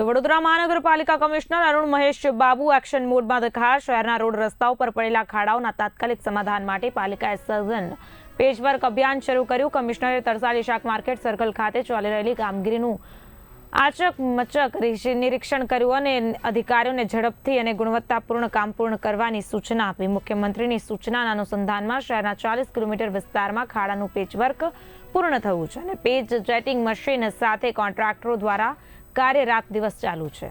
તો વડોદરા મહાનગરપાલિકા commissioner Arun Mahesh Babu action મોડમાં દેખાયા. શહેરના રોડ રસ્તાઓ પર પડેલા ખાડાઓના તાત્કાલિક સમાધાન માટે પાલિકાએ સઘન પેચવર્ક અભિયાન શરૂ કર્યું. કમિશનરે તરસાલી શાક માર્કેટ સર્કલ ખાતે ચાલી રહેલી કામગીરીનું આચક મચક નિરીક્ષણ કર્યું અને અધિકારીઓને ઝડપથી અને ગુણવત્તાપૂર્ણ કામ પૂર્ણ કરવાની સૂચના આપી. મુખ્યમંત્રીની સૂચનાના અનુસંધાનમાં શહેરના ચાલીસ કિલોમીટર વિસ્તારમાં ખાડાનું પેચવર્ક પૂર્ણ થયું છે અને પેજ જેટિંગ મશીન સાથે કોન્ટ્રાક્ટરો દ્વારા કાર્ય રાત દિવસ ચાલુ છે.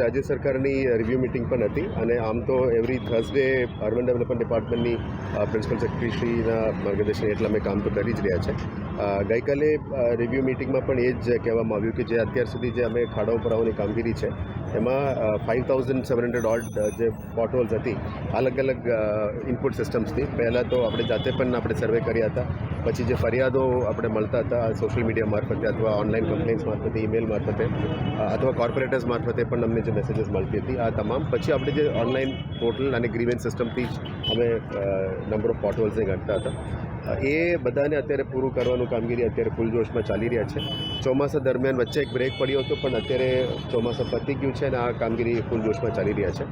રાજ્ય સરકારની રિવ્યૂ મિટિંગ પણ હતી અને આમ તો એવરી થર્સડે અર્બન ડેવલપમેન્ટ ડિપાર્ટમેન્ટની પ્રિન્સિપલ સેક્રેટરીશ્રીના માર્ગદર્શન હેઠળ અમે કામ તો કરી જ રહ્યા છે. ગઈકાલે રિવ્યૂ મિટિંગમાં પણ એ જ કહેવામાં આવ્યું કે જે અત્યાર સુધી જે અમે ખાડાઓ ભરાવાની કામગીરી છે એમાં five thousand seven hundred odd જે પોટહોલ્સ હતી, અલગ અલગ ઇનપુટ સિસ્ટમ્સથી પહેલાં તો આપણે જાતે પણ આપણે સર્વે કર્યા હતા. પછી જે ફરિયાદો આપણે મળતા હતા સોશિયલ મીડિયા મારફતે અથવા ઓનલાઈન કમ્પ્લેન્ટ્સ મારફતે ઈમેલ મારફતે અથવા કોર્પોરેટર્સ મારફતે પણ અમને જે મેસેજીસ મળતી હતી, આ તમામ. પછી આપણે જે ઓનલાઈન પોર્ટલ અને ગ્રીવેન્સ સિસ્ટમથી જ અમે નંબર ઓફ પોટહોલ્સને ગણતા હતા. એ બધાને અત્યારે પૂરું કરવાનું કામગીરી અત્યારે ફૂલજોશમાં ચાલી રહ્યા છે. ચોમાસા દરમિયાન વચ્ચે એક બ્રેક પડ્યો હતો, પણ અત્યારે ચોમાસા પતી ગયું છે અને આ કામગીરી ફૂલજોશમાં ચાલી રહ્યા છે.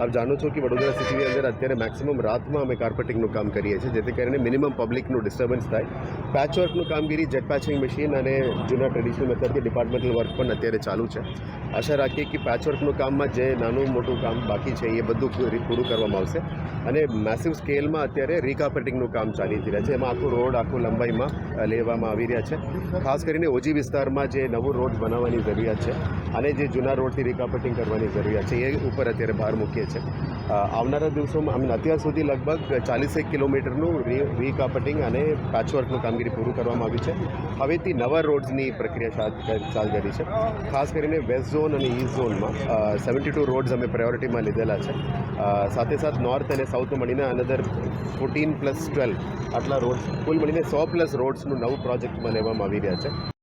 આપ જાણો છો કે વડોદરા સિટીની અંદર અત્યારે મેક્સિમમ રાતમાં અમે કાર્પેટિંગનું કામ કરીએ છીએ, જેથી કરીને મિનિમમ પબ્લિકનું ડિસ્ટર્બન્સ થાય. પેચવર્કનું કામગીરી જેટ પેચિંગ મશીન અને જૂના ટ્રેડિશનલ મેથડથી ડિપાર્ટમેન્ટલ વર્ક પણ અત્યારે ચાલુ છે. આશા રાખીએ કે પેચવર્કનું કામમાં જે નાનું મોટું કામ બાકી છે, એ બધું પૂરું કરવામાં આવશે. અને મેસિવ સ્કેલમાં અત્યારે રિકાર્પેટિંગનું કામ ચાલી રહ્યા છે. એમાં આખું રોડ, આખું લંબાઈમાં લેવામાં આવી રહ્યા છે. ખાસ કરીને ઓજી વિસ્તારમાં જે નવું રોડ બનાવવાની જરૂરિયાત છે અને જે જૂના રોડથી રિકાપટિંગ કરવાની જરૂરિયાત છે, એ ઉપર અત્યારે ભાર મૂકીએ છીએ. આવનારા દિવસોમાં આમ અત્યાર સુધી લગભગ ચાલીસેક કિલોમીટરનું રી રીકાર્પેટિંગ અને પેચવર્કનું કામગીરી પૂરું કરવામાં આવી છે. હવેથી નવા રોડ્સની પ્રક્રિયા ચાલ- રહી છે. ખાસ કરીને વેસ્ટ ઝોન અને ઈસ્ટ ઝોનમાં સેવન્ટી ટુ રોડ્સ અમે પ્રાયોરિટીમાં લીધેલા છે. સાથે સાથ નોર્થ અને સાઉથ મળીને અનધર ફોર્ટીન પ્લસ ટ્વેલ્વ આટલા રોડ્સ, કુલ મળીને સો પ્લસ રોડ્સનું નવું પ્રોજેક્ટમાં લેવામાં આવી રહ્યા છે.